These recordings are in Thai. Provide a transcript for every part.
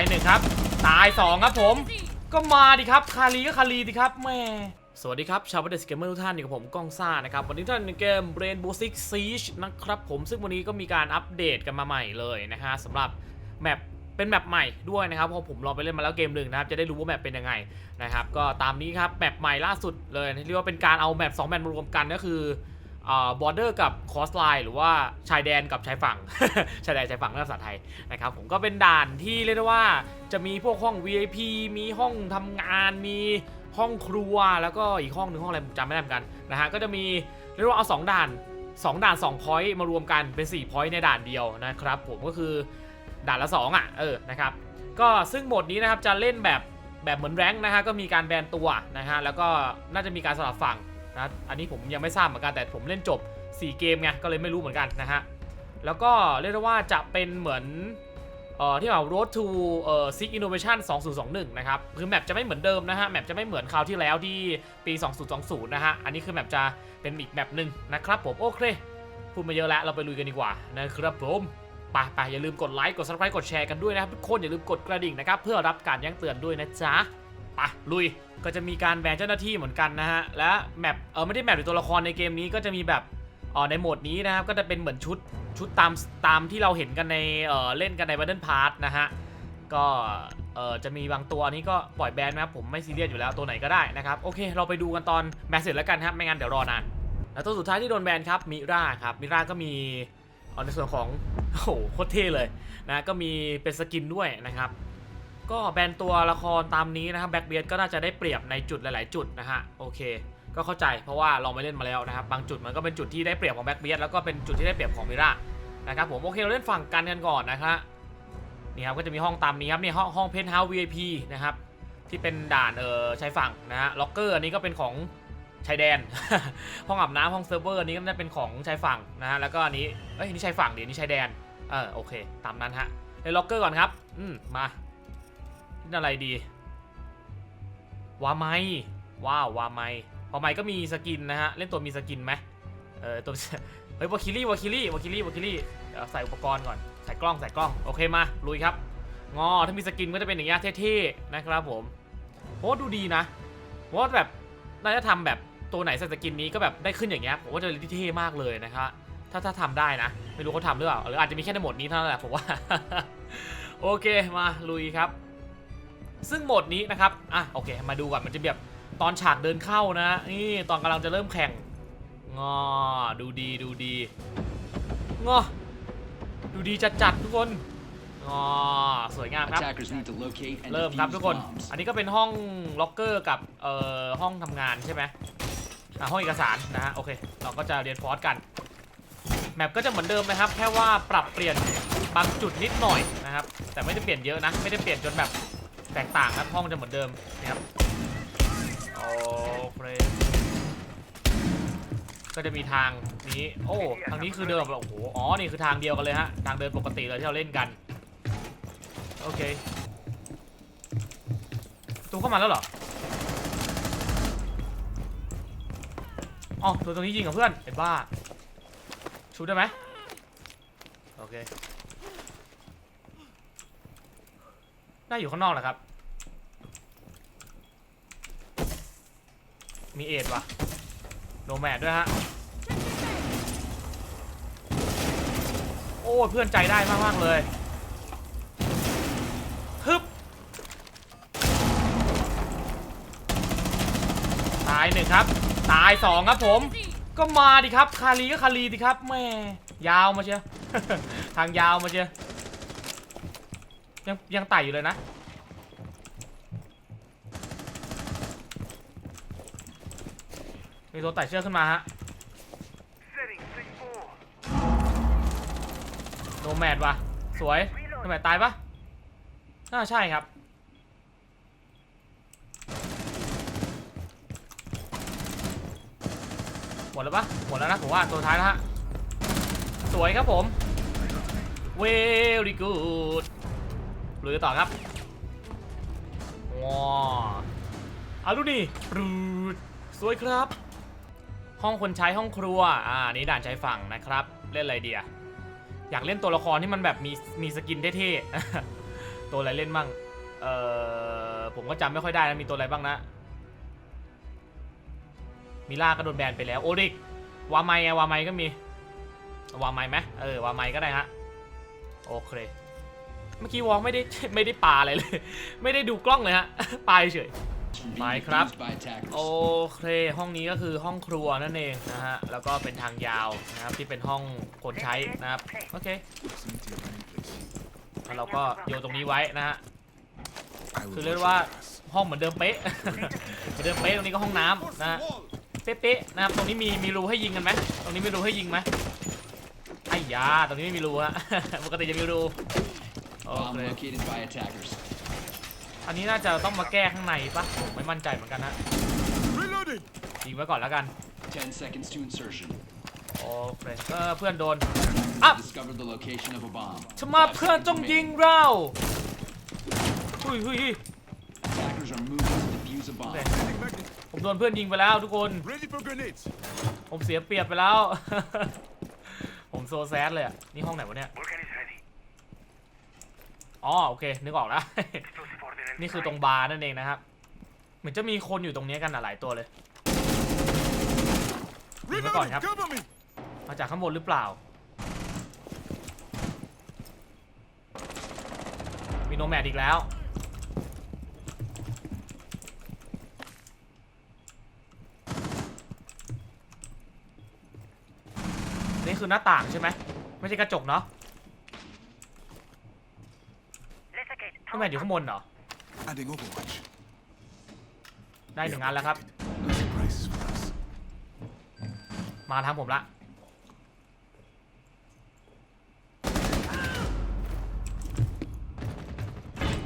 ายหนึ่งครับ ตายสองครับผม ก็มาดิครับ คารีก็คารีดิครับแม่สวัสดีครับ ชาวประเดสเกมเมอร์ทุกท่านอยู่กับผมก้องซ่านะครับ วันนี้ท่านในเกม Rainbow Six Siege นะครับผมซึ่งวันนี้ก็มีการอัปเดตกันมาใหม่เลยนะฮะสำหรับแมปเป็นแมปใหม่ด้วยนะครับเพราะผมลองไปเล่นมาแล้วเกมหนึ่งนะครับจะได้รู้ว่าแมปเป็นยังไงนะครับก็ตามนี้ครับแมปใหม่ล่าสุดเลยเรียกว่าเป็นการเอาแมปสองแมปมารวมกันก็คือ บอร์เดอร์กับคอสไลน์หรือว่าชายแดนกับชายฝั่ง ชายแดนชายฝั่งภาษาไทยนะครับผมก็เป็นด่านที่เรียกได้ว่าจะมีพวกห้อง VIP มีห้องทำงานมีห้องครัวแล้วก็อีกห้องหนึ่งห้องอะไรจำไม่ได้เหมือนกันนะฮะก็จะมีเรียกว่าเอา 2 ด่าน 2 ด่าน2 point มารวมกันเป็น4 point ในด่านเดียวนะครับผมก็คือด่านละ 2 อะเออนะครับก็ซึ่งโหมดนี้นะครับจะเล่นแบบแบบเหมือนแรงค์นะฮะก็มีการแบนตัวนะฮะแล้วก็น่าจะมีการสลับฝั่ง นะอันนี้ผมยังไม่ทราบเหมือนกันแต่ผมเล่นจบ 4 เกมไงก็เลยไม่รู้เหมือนกันนะฮะแล้วก็เรียกได้ว่าจะเป็นเหมือนเอ่อที่แบบ road to เอ่อ six innovation 2021 นะครับคือแมปจะไม่เหมือนเดิมนะฮะแมปจะไม่เหมือนคราวที่แล้วที่ปี 2020 นะฮะอันนี้คือแมปจะเป็นอีกแมปหนึ่งนะครับผมโอเคพูดมาเยอะแล้วเราไปลุยกันดีกว่านะครับผมไปไปอย่าลืมกดไลค์กด subscribe กดแชร์กันด้วยนะครับทุกคนอย่าลืมกดกระดิ่งนะครับเพื่อรับการแจ้งเตือนด้วยนะจ๊ะ ไปลุยก็จะมีการแบนเจ้าหน้าที่เหมือนกันนะฮะ และแมปเออไม่ได้แมปหรือตัวละครในเกมนี้ก็จะมีแบบเออในโหมดนี้นะครับก็จะเป็นเหมือนชุดชุดตามตามที่เราเห็นกันในเออเล่นกันในวันเดนพาร์ทนะฮะก็เออจะมีบางตัวนี้ก็ปล่อยแบนนะครับผมไม่ซีเรียสอยู่แล้วตัวไหนก็ได้นะครับโอเคเราไปดูกันตอนแบนเสร็จแล้วกันครับไม่งั้นเดี๋ยวรอนานแล้วตัวสุดท้ายที่โดนแบนครับมิราครับมิราก็มีอ่อในส่วนของโอ้โหโคตรเท่เลยนะก็มีเป็นสกินด้วยนะครับ ก็แบนตัวละครตามนี้นะครับแบ็กเบียดก็น่าจะได้เปรียบในจุดหลาย ๆ จุดนะฮะโอเค ก็เข้าใจเพราะว่าลองไปเล่นมาแล้วนะครับบางจุดมันก็เป็นจุดที่ได้เปรียบของแบ็กเบียดแล้วก็เป็นจุดที่ได้เปรียบของมิรานะครับผมโอเคเราเล่นฝั่งกันกันก่อนนะครับนี่ครับก็จะมีห้องตามนี้ครับนี่ห้องห้องเพนท์เฮาส์ VIP นะครับที่เป็นด่านเออชายฝั่งนะฮะล็อกเกอร์อันนี้ก็เป็นของชายแดน ห้องอาบน้ำห้องเซิร์ฟเวอร์อันนี้ก็น่าจะเป็นของชายฝั่งนะฮะแล้วก็อันนี้เอ้ยนี่ชายฝั่งเดี๋ยวนี้ชายแดนเออโอเค ตามนั้นฮะเลยล็อกเกอร์ก่อนครับ อืมมา อะไรดีวาไมว้าววาไมวาไมก็มีสกินนะฮะ เล่นตัวมีสกินไหมเออตัวเฮ้ยวาคิลี่วาคิลี่วาคิลี่วาคิลี่ใส่อุปกรณ์ก่อนใส่กล้องใส่กล้องโอเคมาลุยครับงอถ้ามีสกินก็จะเป็นอย่างเงี้ยเท่ๆนะครับผมโอ้ดูดีนะว่าแบบน่าจะทำแบบตัวไหนใส่สกินนี้ก็แบบได้ขึ้นอย่างเงี้ยผมว่าจะเท่มากเลยนะครับถ้าถ้าทำได้นะ ไม่รู้เขาทำหรือเปล่าหรืออาจจะมีแค่ในหมดนี้เท่านั้นแหละผมว่า โอเคมาลุยครับ ซึ่งโหมดนี้นะครับ อะโอเค มาดูก่อนมันจะแบบตอนฉากเดินเข้านะ นี่ตอนกำลังจะเริ่มแข่งงอดูดีดูดีงอดูดีจัดๆทุกคนงอสวยงามครับ Attackers need to locate and เริ่มครับ defuse ทุกคน bombs. อันนี้ก็เป็นห้องล็อกเกอร์กับเอ่อห้องทำงานใช่ไหมอะห้องเอกสารนะฮะโอเค เราก็จะเรียนฟอร์สกันแมปก็จะเหมือนเดิมนะครับ แค่ว่าปรับเปลี่ยนบางจุดนิดหน่อยนะครับ แต่ไม่ได้เปลี่ยนเยอะนะ ไม่ได้เปลี่ยนจนแบบ แตกต่างนะห้องจะเหมือนเดิมนะครับโอเคก็จะมีทางนี้โอ้ทางนี้คือเดิมโอ้โหอ๋อนี่คือทางเดียวกันเลยฮะทางเดินปกติเลยที่เราเล่นกันโอเคตูเข้ามาแล้วเหรออ๋อตัวตรงนี้ยิงกับเพื่อนไอ้บ้าชุบได้ไหมโอเค ได้อยู่ข้างนอกแหละครับ มีเอ็ดว่ะโนแมดด้วยฮะ โอ้เพื่อนใจได้มากๆเลยฮึบตายหนึ่งครับ ตายสองครับผม ก็มาดิครับ คารีก็คารีดิครับแม่ยาวมาเชียวทางยาวมาเชียว ยังยังไต่อยู่เลยนะ มีตัวไต่เชือกขึ้นมาฮะ โนแมดว่ะ สวยโนแมดตายปะน่าใช่ครับ หมดแล้วปะหมดแล้วนะผมว่าตัวท้ายแล้วฮะ สวยครับผม very good ลุยต่อครับว้าเอาดูนี่ปรูดสวยครับ ห้องคนใช้ห้องครัว อ่า นี่ด่านใช้ฝั่งนะครับ เล่นอะไรเดียอยากเล่นตัวละครที่มันแบบมีมีสกินเท่ๆ ตัวอะไรเล่นบ้าง เอ่อ ผมก็จำไม่ค่อยได้นะ มีตัวอะไรบ้างนะ มิล่าก็โดนแบนไปแล้ว โอริก วาไมอะวาไมก็มี วาไมไหมเออ วาไมก็ได้ฮะ โอเค เมื่อกี้วอลไม่ได้ไม่ได้ปาอะไรเลย ไม่ได้ดูกล้องเลยฮะปาเฉย Being Minecraft. defused by attackers. โอเค ห้องนี้ก็คือห้องครัวนั่นเองนะฮะ แล้วก็เป็นทางยาวนะครับที่เป็นห้องคนใช้นะครับ โอเค แล้วเราก็โยนตรงนี้ไว้นะฮะ คือเรียกว่าห้องเหมือนเดิมเป๊ะ เหมือนเดิมเป๊ะตรงนี้ก็ห้องน้ำนะฮะ เป๊ะๆนะครับ ตรงนี้มีมีรูให้ยิงกันไหมตรงนี้มีรูให้ยิงไหมไอ้ยาตรงนี้ไม่มีรูฮะ ปกติจะมีรู โอ Bomb เค located by attackers. อันนี้น่าจะต้องมาแก้ข้างในปะผมไม่มั่นใจเหมือนกันฮะ Reloading! ยิงไว้ก่อนแล้วกัน10 seconds to insertion. โอเคเออเพื่อนโดนอะ Discovered the location of a bomb. ทำไมา Five เพื่อน seconds จงยิง remaining. เราหุยหุยหุย Attackers are moving to defuse a bomb. Okay. Sending magnet. ผมโดนเพื่อนยิงไปแล้วทุกคน Ready for grenades. ผมเสียเปรียบไปแล้ว ผมโซแซดเลยอะนี่ห้องไหนวะเนี่ย Vulcan is ready. อ๋อโอเค นึกออกแล้ว Explosive ordnance นี่คือตรงบาร์นั่นเองนะครับ เหมือนจะมีคนอยู่ตรงนี้กันอะหลายตัวเลย Leave it on, Reloading! yep. Cover me! มาจากข้างบนหรือเปล่า มีโนแมดอีกแล้ว นี่คือหน้าต่างใช่ไหม ไม่ใช่กระจกเนาะ Let's engage. โนแมดอยู่ข้างบนเหรอ Adding overwatch. ได้หนึ่งอันแล้วครับ No surprises for us. มาทางผมละ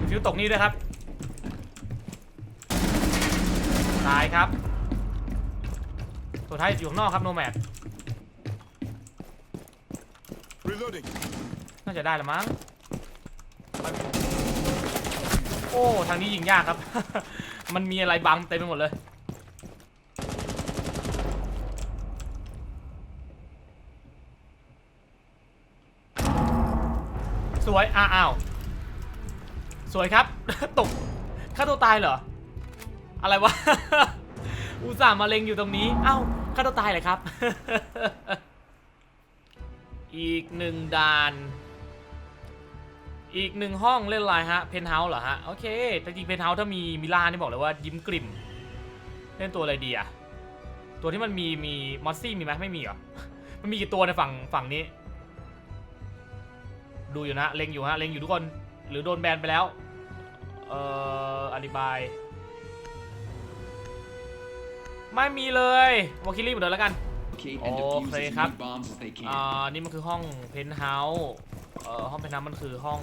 ฟิวตกนี่ด้วยครับ ตายครับ ตัวท้ายอยู่ข้างนอกครับโนแมด Reloading. น่าจะได้ละมั้ง โอ้ ทางนี้ยิงยากครับ มันมีอะไรบังเต็มไปหมดเลย สวย อ้าว สวยครับ ตกฆ่าตัวตายเหรอ อะไรวะ อุตส่าห์มาเล็งอยู่ตรงนี้ เอ้าฆ่าตัวตายเลยครับ อีกหนึ่งด่าน อีกหนึ่งห้องเล่นอะไรฮะ เพนท์เฮาส์เหรอฮะ โอเค แต่จริงเพนท์เฮาส์ถ้ามีมิลานนี่บอกเลยว่ายิ้มกลิ่ม เล่นตัวอะไรดีอะตัวที่มันมีมีมอสซี่มีไหมไม่มีเหรอ มันมีกี่ตัวในฝั่งฝั่งนี้ ดูอยู่นะเล็งอยู่ฮะเล็งอยู่ทุกคน หรือโดนแบนไปแล้ว เอ่ออธิบาย ไม่มีเลยวอลคิลี่เหมือนเดิมแล้วกัน Locate and Oh, defuse okay, as ครับ many bombs as they อ่า can. นี่มันคือห้องเพนท์เฮาส์ เอ่อห้องเพนท์เฮาส์มันคือห้อง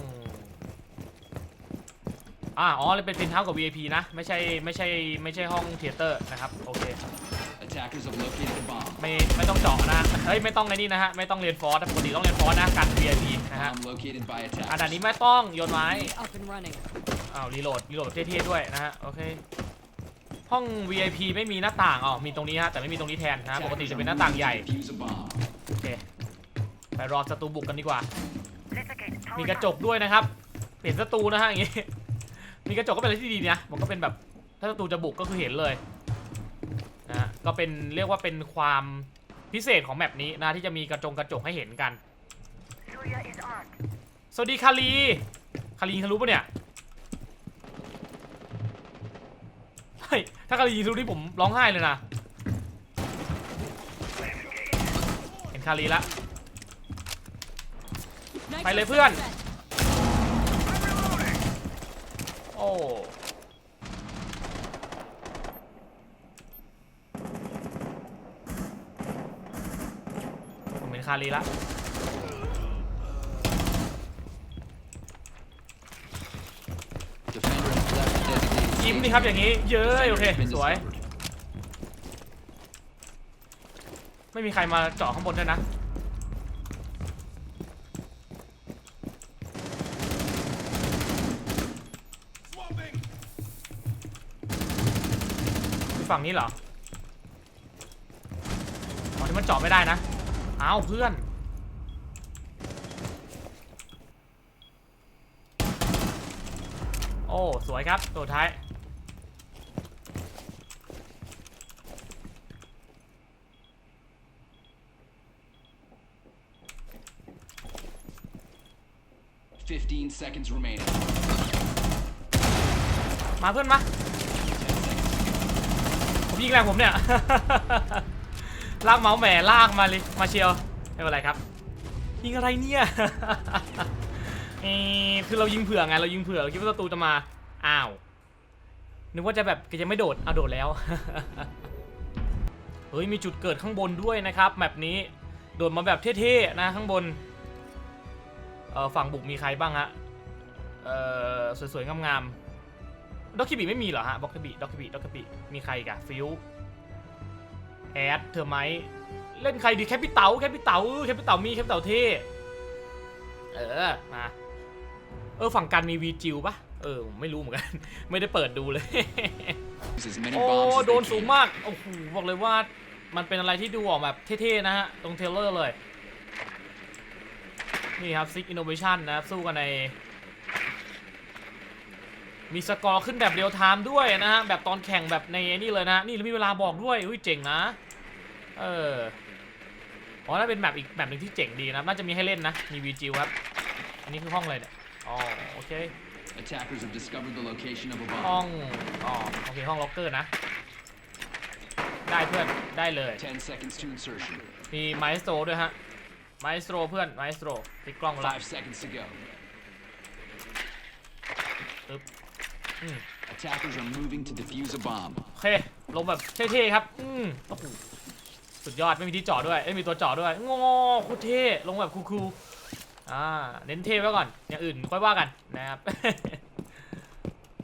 อ่าอ๋อเลยเป็นเพนท์เฮาส์กับ VIP นะ ไม่ใช่ไม่ใช่ไม่ใช่ห้องเทเตอร์นะครับ โอเค Attackers have located a bomb. ไม่ไม่ต้องเจาะนะ เฮ้ย ไม่ต้องไอ้นี่นะฮะ ไม่ต้องเรียนฟอร์สปกติต้องเรียนฟอร์สนะการ VIP นะฮะ Bomb located by อันดับ attackers. นี้ไม่ต้องโยนไว้ Up and running. อ้าวรีโหลดรีโหลดเท่ๆด้วยนะฮะโอเคห้อง VIP ไม่มีหน้าต่างอ๋อมีตรงนี้ฮะแต่ไม่มีตรงนี้แทนนะฮะปกติ Attackers จะ are เป็นห moving น้าต่างใหญ่ to defuse a bomb. โอเคไปรอศัตรูบุกกันดีกว่า Let's engage. มีกระจกด้วยนะครับ เห็นศัตรูนะฮะอย่างงี้ มีกระจกก็เป็นอะไรที่ดีนะ มันก็เป็นแบบถ้าศัตรูจะบุกก็คือเห็นเลยนะก็เป็นเรียกว่าเป็นความพิเศษของแมปนี้นะที่จะมีกระจงกระจกให้เห็นกัน สวัสดีคารีคารีทะลุปะเนี่ยถ้าคารีทะลุนี่ผมร้องไห้เลยนะ เห็นคารีละ ไปเลยเพื่อน โอ้ผมเป็นคารีละยิ้มดิครับอย่างนี้ เยอะโอเค สวย ไม่มีใครมาเจาะข้างบนด้ยนะ ฝั่งนี้เหรออ๋อที่มันเจาะไม่ได้นะอ้าวเพื่อนอโอ้ สวยครับ ตัวท้าย 15 seconds remaining. มาเพื่อนมาผม ยิงแรงผมเนี่ย ลากเมาส์แหมลากมาเลยมาเชียวไม่เป็นไรครับ ยิงอะไรเนี่ยเออคือเรายิงเผื่อไงเรายิงเผื่อเราคิดว่าศัตรูจะมาอ้าวนึกว่าจะแบบจะไม่โดดเอาโดดแล้วเฮ้ยมีจุดเกิดข้างบนด้วยนะครับแมปนี้โดดมาแบบเท่ๆนะข้างบนเออฝั่งบุกมีใครบ้างฮะเออสวยๆงามๆ ด็อกคิบิไม่มีเหรอฮะบ็อกคิบิด็อกคิบิด็อกคิบิมีใครอีกอะฟิวแอดเธอไหมเล่นใครดีแคปิเต๋าแคปิเต๋าแคปิเต๋ามีแคปิเต๋าเท่เออมาเออฝั่งกันมีวีจิวปะเออไม่รู้เหมือนกัน ไม่ได้เปิดดูเลย โอ้โดนสูงมากโอ้โหบอกเลยว่ามันเป็นอะไรที่ดูออกแบบเท่ๆนะฮะ ตรงเทเลอร์เลย นี่ครับซิกอินโนเวชันนะครับสู้กันใน มีสกอร์ขึ้นแบบเรียลไทม์ด้วยนะฮะ แบบตอนแข่งแบบในนี่เลยนะ นี่แล้วมีเวลาบอกด้วยอุ้ยเจ๋งนะ เออ อ๋อน่าเป็นแบบอีกแบบหนึ่งที่เจ๋งดีนะ น่าจะมีให้เล่นนะ มีวีจิวครับ อันนี้คือห้องอะไรเนี่ย อ๋อ โอเค Attackers have discovered the location of a ห้อง bomb. อ๋อ โอเค ห้องล็อกเกอร์นะ ได้เพื่อน ได้เลย 10 seconds to insertion. มีไมสโตรด้วยฮะ ไมสโตรเพื่อน ไมสโตรติดกล้องมาละ 5 seconds to go. ปึ๊บอืม Attackers are moving to defuse a bomb. โอเค ลงแบบเท่ๆครับ อืมโอ้โหสุดยอด ไม่มีที่จอดด้วย ไม่มีตัวจอดด้วยงอโคตรเท่ ลงแบบคูลๆอ่า เน้นเท่ไว้ก่อน อย่างอื่นค่อยว่ากันนะครับ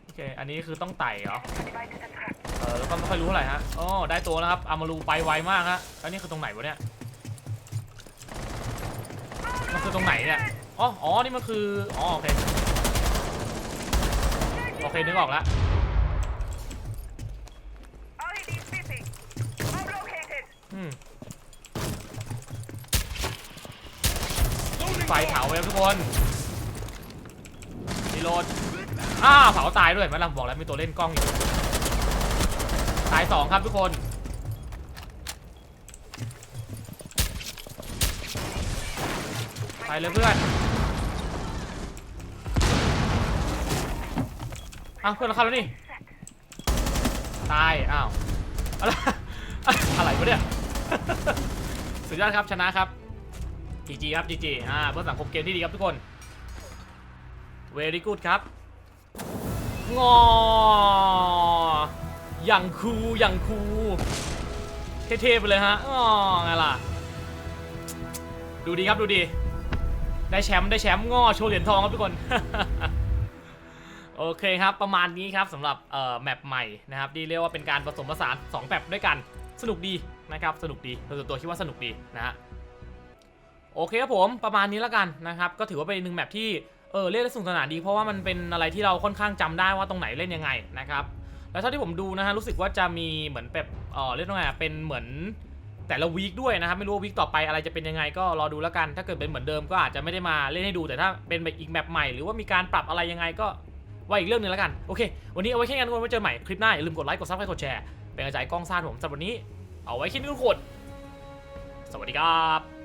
โอเค อันนี้คือต้องไต่เหรอ เออแล้วก็ไม่ค่อยรู้เท่าไรฮะอ๋อได้ตัวแล้วครับ อามารูไปไวมากฮะ แล้วนี่คือตรงไหนวะเนี่ย มันคือตรงไหนเนี่ย อ๋อ อ๋อ นี่มันคือ อ๋อ โอเค อเคนึกออกแล้วไฟเผาไปแล้วทุกคนรีโหลดอ้าวเผาตายด้วยเห็นไหมล่ะบอกแล้วมีตัวเล่นกล้องอยู่ตายสองครับทุกคนไปเลยเพื่อน อ้าวเพื่อนเราเข้าแล้วนี่ ตาย อ้าว อะไร อะไรวะเนี่ย สุดยอดครับชนะครับ GG ครับ GG อ่าเพื่อสังคมเกมที่ดีครับทุกคน very good ครับงออย่างคูอย่างคูเท่ๆไปเลยฮะงอไงล่ะ ดูดีครับดูดี ได้แชมป์ได้แชมป์งอโชว์เหรียญทองครับทุกคน โอเคครับ ประมาณนี้ครับสำหรับเอ่อแมปใหม่นะครับที่เรียกว่าเป็นการผสมผสาน2แมปด้วยกันสนุกดีนะครับสนุกดีโดยส่วนตัวคิดว่าสนุกดีนะฮะโอเคครับผมประมาณนี้แล้วกันนะครับก็ถือว่าเป็นอีกหนึ่งแมปที่เออเล่นได้สนุกสนานดีเพราะว่ามันเป็นอะไรที่เราค่อนข้างจำได้ว่าตรงไหนเล่นยังไงนะครับแล้วเท่าที่ผมดูนะฮะรู้สึกว่าจะมีเหมือนแบบเออเรียกว่าไงเป็นเหมือนแต่ละวีคด้วยนะครับไม่รู้ว่าวีคต่อไปอะไรจะเป็นยังไงก็รอดูแล้วกัน ถ้าเกิดเป็นเหมือนเดิมก็อาจจะไม่ได้มาเล่นให้ดูแต่ถ้าเป็นแบบอีกแมปใหม่หรือว่ามีการปรับอะไรยังไงก็ ว่าอีกเรื่องหนึงแล้วกัน โอเค วันนี้เอาไว้แค่นี้นทุกคนไว้เจอใหม่คลิปหน้าอย่าลืมกดไลค์กดซับสไครต์กดแชร์เป็นกระใจายกล้องซ่าผมสำหรับวันนี้ เอาไว้แค่นี้ทุกคนสวัสดีครับ